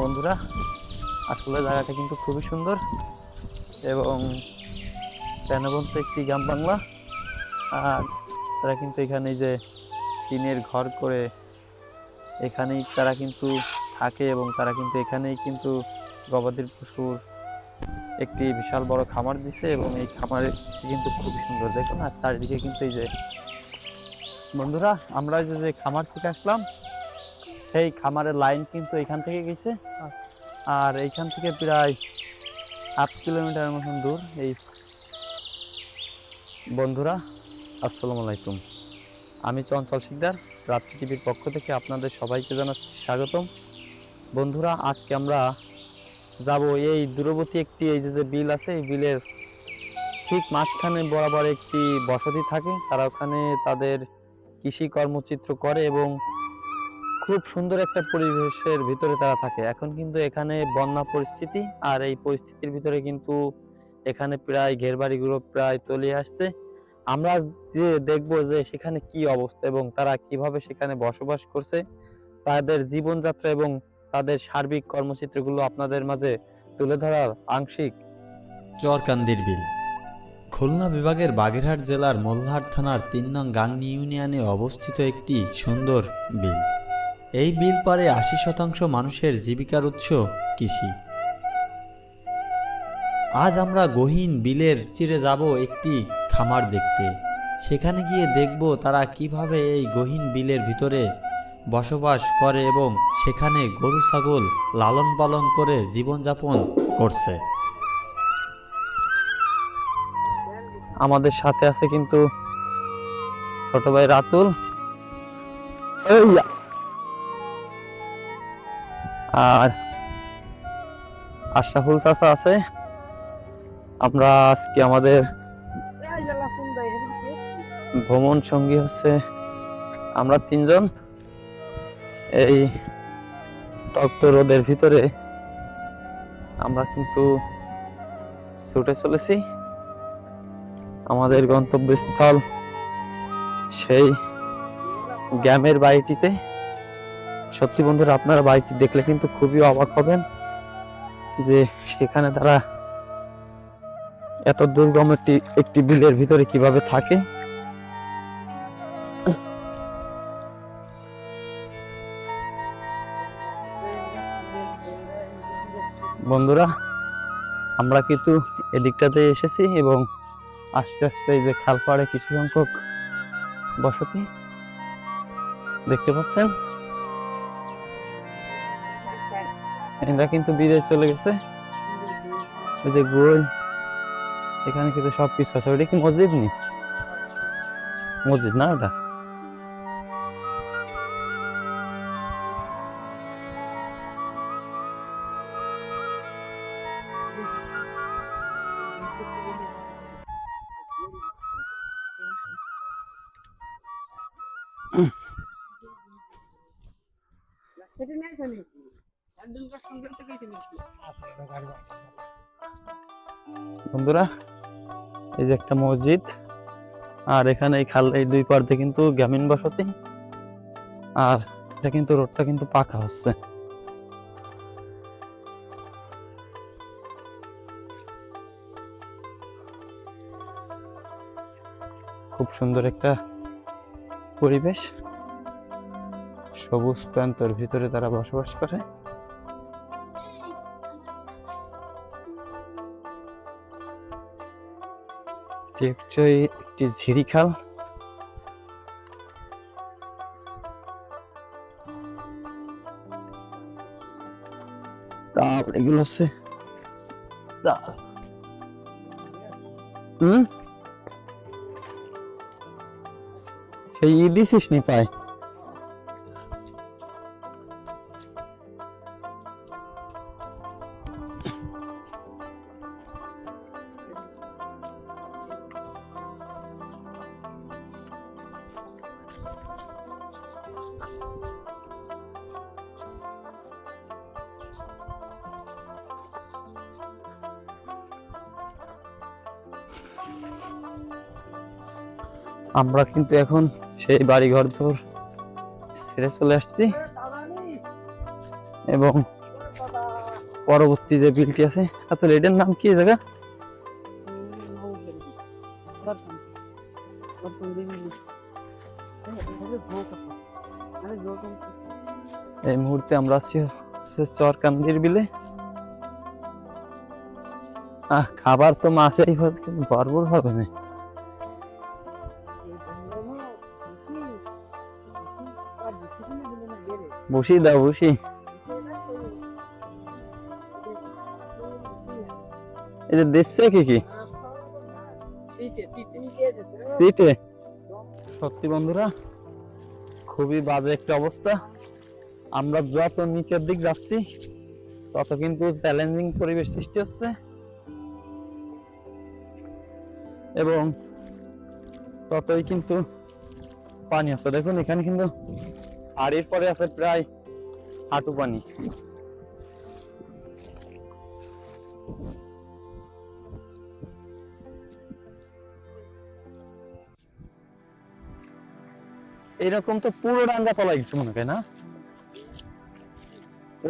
বন্ধুরা আসলে জায়গাটা কিন্তু খুবই সুন্দর এবং প্রাণবন্ত একটি গ্রাম বাংলা। আর তারা কিন্তু এখানে যে টিনের ঘর করে এখানেই তারা কিন্তু থাকে এবং তারা কিন্তু এখানেই কিন্তু গবাদির পশুর একটি বিশাল বড় খামার দিছে এবং এই খামারে কিন্তু খুবই সুন্দর। দেখুন, আর চারিদিকে কিন্তু এই যে বন্ধুরা, আমরা যে খামার থেকে আসলাম সেই খামারের লাইন কিন্তু এখান থেকে গেছে। আর এইখান থেকে প্রায় আট কিলোমিটার মতন দূর এই বন্ধুরা, আসসালামু আলাইকুম। আমি চঞ্চল শিকদার, রাত্রি টিভির পক্ষ থেকে আপনাদের সবাইকে জানাচ্ছি স্বাগতম। বন্ধুরা, আজকে আমরা যাব এই দূরবর্তী একটি, এই যে যে বিল আছে, এই বিলের ঠিক মাঝখানে বরাবর একটি বসতি থাকে। তারা ওখানে তাদের কৃষি কর্মচিত্র করে এবং খুব সুন্দর একটা পরিবেশের ভিতরে তারা থাকে। এখন কিন্তু এখানে বন্যা পরিস্থিতি আর এই পরিস্থিতির ভিতরে কিন্তু এখানে প্রায় ঘেরবাড়িগুলো প্রায় তলিয়ে আসছে। আমরা যে দেখব যে সেখানে কি অবস্থা এবং তারা কীভাবে সেখানে বসবাস করছে, তাদের জীবনযাত্রা এবং তাদের সার্বিক কর্মচিত্রগুলো আপনাদের মাঝে তুলে ধরার আংশিক চরকান্দির বিল। খুলনা বিভাগের বাগেরহাট জেলার মোল্লাহাট থানার তিন নং গাংনি ইউনিয়নে অবস্থিত একটি সুন্দর বিল। এই বিল পারে আশি শতাংশ মানুষের জীবিকার উৎস কৃষি। আজ আমরা গহীন বিলের চিরে যাব একটি খামার দেখতে। সেখানে গিয়ে দেখব তারা কীভাবে এই গহীন বিলের ভিতরে বসবাস করে এবং সেখানে গরু, ছাগল লালন পালন করে জীবনযাপন করছে। আমাদের সাথে আছে কিন্তু ছোট ভাই রাতুল। আর আশরাফুল চাচা আছে। আমরা আজকে আমাদের ভ্রমণ সঙ্গী হচ্ছে আমরা তিনজন। এই তক্ত রোদের ভিতরে আমরা কিন্তু ছুটে চলেছি। আমাদের গন্তব্যস্থল সেই গ্যামের বাড়িটিতে। সত্যি বন্ধুরা, আপনারা বাড়িটি দেখলে কিন্তু খুবই অবাক হবেন যে সেখানে তারা এত দুর্গম একটি একটি বিলের ভিতরে কীভাবে থাকে। বন্ধুরা, আমরা কিন্তু এদিকটাতে এসেছি এবং আস্তে আস্তে যে খাল পাড়ে কিছু সংখ্যক বসতি দেখতে পাচ্ছেন। এরা কিন্তু বিদেশ চলে গেছে। ওই যে গোল, এখানে কিন্তু সব কিছু আছে। ওটা কি মসজিদ নি? মসজিদ না ওটা? বন্ধুরা, এই যে একটা মসজিদ, আর এখানে এই খাল, এই দুই পার্তে কিন্তু গ্রামীণ বসতি, আর এটা কিন্তু রোডটা কিন্তু পাকা হচ্ছে। খুব সুন্দর একটা পরিবেশ, সবুজ প্রান্তর ভিতরে তারা বসবাস করে। এটি একটি ঝিরি খাল। তারপর এগুলো হচ্ছে ডাল। হুম? সেই দিছিস নি পায় আমরা কিন্তু এখন সেই বাড়ি ঘর ধর ছেড়ে চলে আসছি। এবং পরবর্তী যে বিলটি আছে আসলে এটার নাম কি জায়গা? এই মুহূর্তে আমরা আছি চরকান্দির বিলে। আহ খাবার তো মাছেই ভরপুর হবে না। বসি দাও বসি। এই যে দেখছে কি কি? সিটে সত্যি বন্ধুরা খুবই বাজে একটা অবস্থা। আমরা যত নিচের দিক যাচ্ছি, তত কিন্তু চ্যালেঞ্জিং পরিবেশ সৃষ্টি হচ্ছে। এবং ততই কিন্তু পানি আছে। দেখুন, এখানে কিন্তু হাড়ির পরে আছে প্রায় হাঁটু পানি। এরকম তো পুরো ডাঙ্গা তলা গেছে মনে হয় না?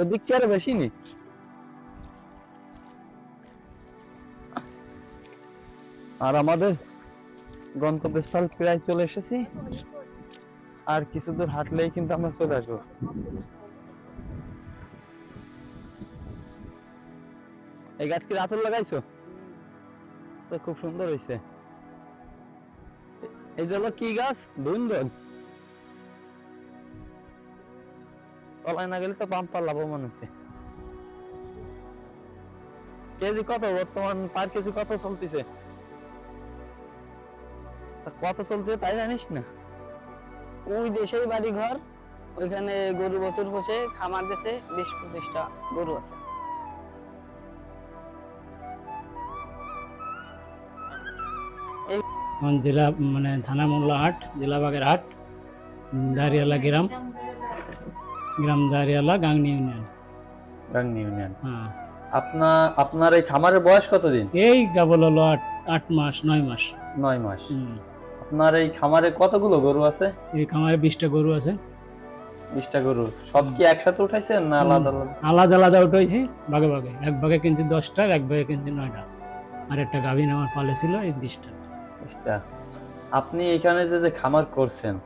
ওদিক কি আরও বেশি নি? আর আমাদের গন্তব্যস্থল প্রায় চলে এসেছি। আর কিছু দূর হাঁটলেই কিন্তু আমরা চলে আসব। এই গাছ কি রাতুল লাগাইছো? তো খুব সুন্দর হয়েছে এই যে হলো কি গাছ? ধুন্দল তলায় না গেলে তো পাম্পার লাভবান হচ্ছে। কেজি কত? বর্তমান পার কেজি কত চলতেছে? কত চলছে তাই জানিস না? ওই দেশেই বাড়ি ঘর ওইখানে গরু বছর বসে খামার দেশে বিশ পঁচিশটা গরু আছে। জেলা মানে থানা মোল্লা হাট জেলা বাগেরহাট উম, দাঁড়িয়ালা গ্রাম। গ্রাম দাঁড়িয়ালা গাংনি ইউনিয়ন। গাংনি ইউনিয়ন। হ্যাঁ। আপনার আপনার এই খামারের বয়স কতদিন? এই কেবল হলো আট আট মাস নয় মাস। নয় মাস। হুম। আপনার এই খামারে কতগুলো গরু আছে? এই খামারে বিশটা গরু আছে। বিশটা গরু। সব কি একসাথে উঠাইছেন না আলাদা আলাদা? আলাদা আলাদা উঠাইছি ভাগে ভাগে। এক ভাগে কিনছি দশটা এক ভাগে কিনছি নয়টা। আর একটা গাভিন আমার পালে ছিল এই বিশটা। বিশটা। আপনি এখানে যে যে খামার করছেন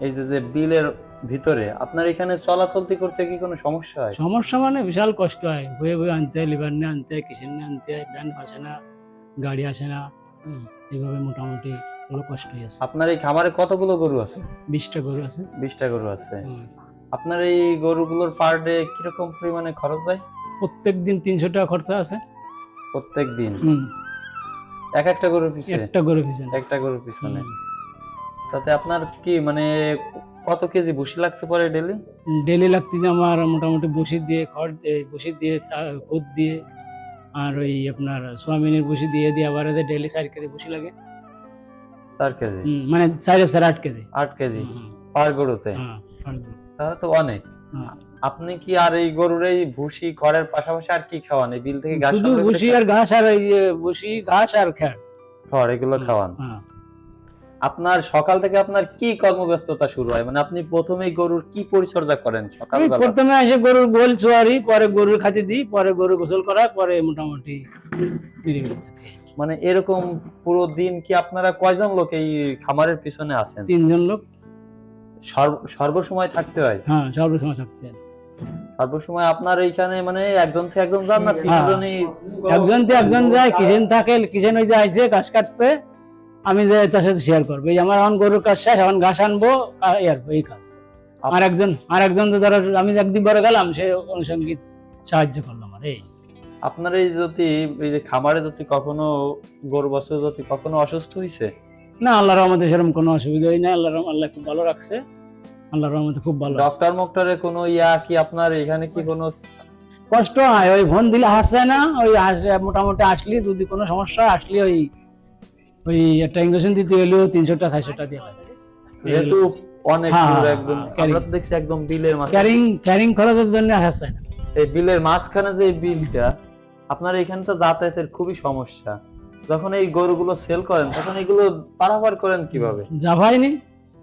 এই যে যে বিলের ভিতরে আপনার এখানে চলাচলতি করতে কি কোনো সমস্যা হয়? সমস্যা মানে বিশাল কষ্ট হয়। বয়ে বয়ে আনতে হয় লিভার নিয়ে আনতে হয় কিসেন নিয়ে আনতে হয় ভ্যান আসে না গাড়ি আসে না এইভাবে মোটামুটি হলো কষ্টই আছে। আপনার এই খামারে কতগুলো গরু আছে? বিশটা গরু আছে। বিশটা গরু আছে। আপনার এই গরুগুলোর পার ডে কীরকম পরিমাণে খরচ যায় প্রত্যেক দিন তিনশো টাকা খরচা আছে। প্রত্যেক দিন? এক একটা গরুর পিছনে একটা গরু পিছনে একটা গরুর পিছনে। তাতে আপনার কি মানে কত কেজি ভুসি লাগতে পারে ডেলি ডেলি লাগতেছে আমার মোটামুটি বসি দিয়ে খড় দিয়ে বসি দিয়ে খুদ দিয়ে আর ওই আপনার সোয়াবিনের বসি দিয়ে দিয়ে আবার এদের ডেলি চার কেজি বসি লাগে। চার কেজি? মানে চারে চার আট কেজি। আট কেজি? পার গরুতে? হ্যাঁ খড় দিয়ে। তাহলে তো অনেক। হ্যাঁ। আপনি কি আর এই গরুর এই ভুসি খড়ের পাশাপাশি আর কি খাওয়ান? এই বিল থেকে ঘাস শুধু বসি আর ঘাস আর এই যে বসি ঘাস আর খ্যার খড় এগুলো খাওয়ান? হ্যাঁ। আপনার সকাল থেকে আপনার কি কর্মব্যস্ততা শুরু হয়? মানে আপনি প্রথমেই গরুর কি পরিচর্যা করেন সকালবেলা প্রথমে এসে গরুর গোল চুয়ারি পরে গরুর খাতি দিই পরে গরু গোসল করা পরে মোটামুটি মানে এরকম পুরো দিন কি আপনারা কয়জন লোক এই খামারের পিছনে আছেন? তিনজন লোক। সর্বসময় থাকতে হয়? হ্যাঁ সর্বসময় থাকতে হয়। সর্বসময় আপনার এইখানে মানে একজন থেকে একজন যান না? তিনজনই একজন থেকে একজন যায় কিচেন থাকে কিচেন ওই যে আইসে ঘাস কাটবে আমি যে তার সাথে শেয়ার করব। এই আমার এখন গরুর কাজ শেষ এখন ঘাস আনব আর এই কাজ। আর একজন আর একজন তো ধরো আমি একদিন বড় গেলাম সে অনুষঙ্গিক সাহায্য করলাম আর এই। আপনার এই যদি এই যে খামারে যদি কখনো গরু বছর যদি কখনো অসুস্থ হয়েছে না আল্লাহর রহমতে সেরকম কোনো অসুবিধা হয় না আল্লাহ আল্লাহ খুব ভালো রাখছে। আল্লাহর রহমতে খুব ভালো। ডক্টর মক্টরে কোনো ইয়া কি আপনার এখানে কি কোনো কষ্ট হয় ওই ফোন দিলে হাসছে না ওই হাসে মোটামুটি আসলি যদি কোনো সমস্যা আসলি ওই ওই একটা ইঞ্জেকশন দিতে হলেও তিনশোটা চারশোটা দিয়ে হয়। যেহেতু অনেক হ্যাঁ, হ্যাঁ, একদম হ্যাঁ, আমরা তো দেখছি একদম বিলের মাঝে ক্যারিং ক্যারিং খরচের জন্য হাসছে না। এই বিলের মাঝখানে যে বিলটা আপনার এখানে তো যাতায়াতের খুবই সমস্যা। যখন এই গরুগুলো সেল করেন তখন এগুলো পারাপার করেন কীভাবে? যাভাইনি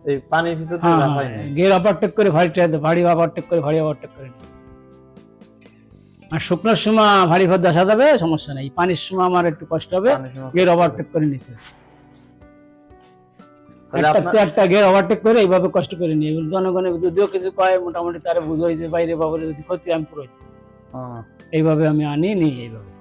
এই পানির ভিতরে হ্যাঁ দিয়ে লাফায় না গের ওভারটেক করে ভারী ভারী ওভারটেক করে ভারী ওভারটেক করে। আর শুকনোর সময় ভারী ভর দেখা যাবে সমস্যা নেই পানির সময় আমার একটু কষ্ট হবে গের ওভারটেক করে নিতে। একটা গের ওভারটেক করে এইভাবে কষ্ট করে নিয়ে জনগণের যদিও কিছু কয় মোটামুটি তারা বুঝোই যে বাইরে বাবুরে যদি ক্ষতি আমি পুরো। এইভাবে আমি আনি নি এইভাবে